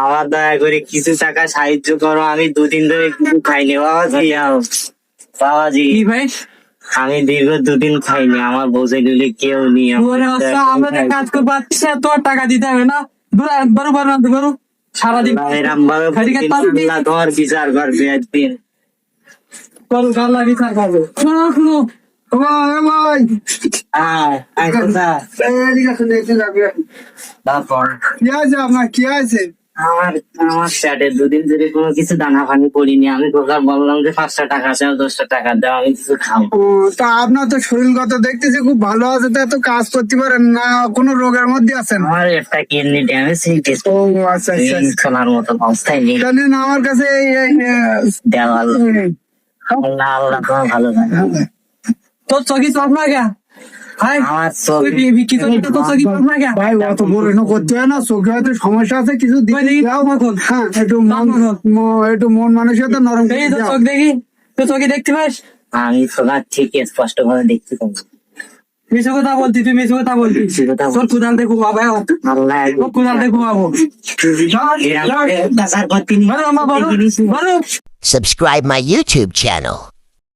আমার দয়া করে কিছু টাকা সাহায্য করো আমি দুদিন ধরে কিছু খাইনি। বাবাজি বাবাজি ভাই? আমি দীর্ঘ দুদিন খাইনি আমার বোঝে দিলে কেউ নেই। আমাদের কাজ করব তোর টাকা দিতে হবে না? বলো বলো বলো সারাদিন এরম ভাবে তোমার বিচার করবে একদিন। বলো গাল্লা বিচার করবে। শোনো শোনো। আছে কি আছে আছে আমার আমার চ্যাটে দুদিন ধরে কোনো কিছু দানা পানি পড়িনি আমি তোকে বললাম যে পাঁচটা টাকা চাও দশটা টাকা দাও আমি কিছু খাব তা আপনার তো শরীর শরীরগত দেখতেছি খুব ভালো আছে তা এত কাজ করতে পারেন না কোনো রোগের মধ্যে আছেন আমার একটা কিডনি ড্যামেজ হয়ে গেছে ও আচ্ছা আচ্ছা মতো অবস্থায় নেই জানেন আমার কাছে দেওয়াল আল্লাহ আল্লাহ ভালো থাকে তোর চকি চপ না গা। ভাই অত বড় করতে হয় না চোখে হয়তো সমস্যা আছে কিছু। হ্যাঁ একটু মন একটু মন মানসিকতা নরম চোখ দেখি। তো চোখে দেখতে পাস? আমি সোনা ঠিক স্পষ্ট করে দেখতে পাচ্ছি মিশু কথা বলতি তুই মিশু কথা বলছি। তোর কুদাল দেখো বাবা আল্লাহ। কুদাল দেখো বাবু Subscribe my YouTube channel.